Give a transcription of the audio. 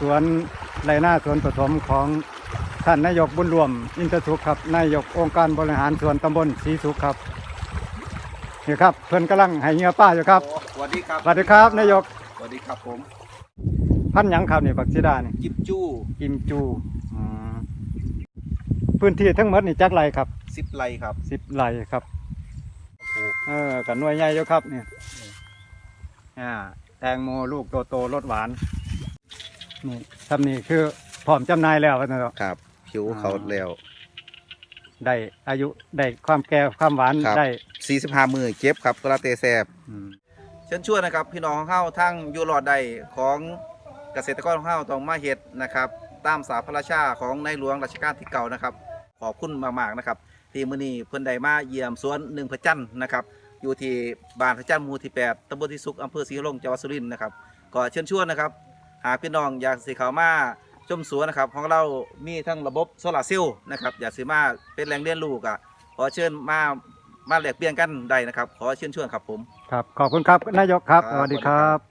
สวนไรหน้าสวนผสมของท่านนายกบุญรวม อินทสุขครับนายกองค์การบริหารส่วนตำบลศรีสุขครับนี่ครับเพิ่นกำลังให้เหงือป้าอยู่ครับโอ้สวัสดีครับสวัสดีครับนายกสวัสดีครับผม พันหยังครับนี่บักซิดานี่จิบจู้กิมจูอืมพื้นที่ทั้งหมดนี่จักไรครับสิบไลครับสิบไรครับปลูกเออกับหน่วยใหญ่อยู่ครับนี่อ่าแตงโมลูกโตโตๆรสหวาน นี่ทำนี่คือพร้อมจำหน่ายแล้วนะเนาะ ครับ ผิวเขาแล้ว ได้อายุได้ความแก่ความหวานครับ ได้45มือเก็บครับกระเตแซบ อืม เชิญชวนนะครับพี่น้องของเฮาทั้งอยู่รอดใดของเกษตรกรของเฮาต้องมาเฮ็ดนะครับ ตามสาพระราชาของในหลวงรัชกาลที่เก่านะครับ ขอบคุณมากๆนะครับ ที่มื้อนี้เพิ่นได้มาเยี่ยมสวนหนึ่งพระจันทร์นะครับ อยู่ที่บ้านพระจันทร์หมู่ที่ 8ตำบลที่สุขอำเภอศรีลงจังหวัดสุรินทร์นะครับก็เชิญชวนนะครับ หากพี่น้องอยากสิเข้ามาชมสวนนะครับของเรามีทั้งระบบโซลาร์เซลล์นะครับอยากสิมาเป็นแหล่งเรียนรู้ก็ขอเชิญมามาแลกเปลี่ยนกันได้นะครับ ขอเชิญชวนครับผม ครับ ขอบคุณครับ นายกครับครับสวัสดีครับ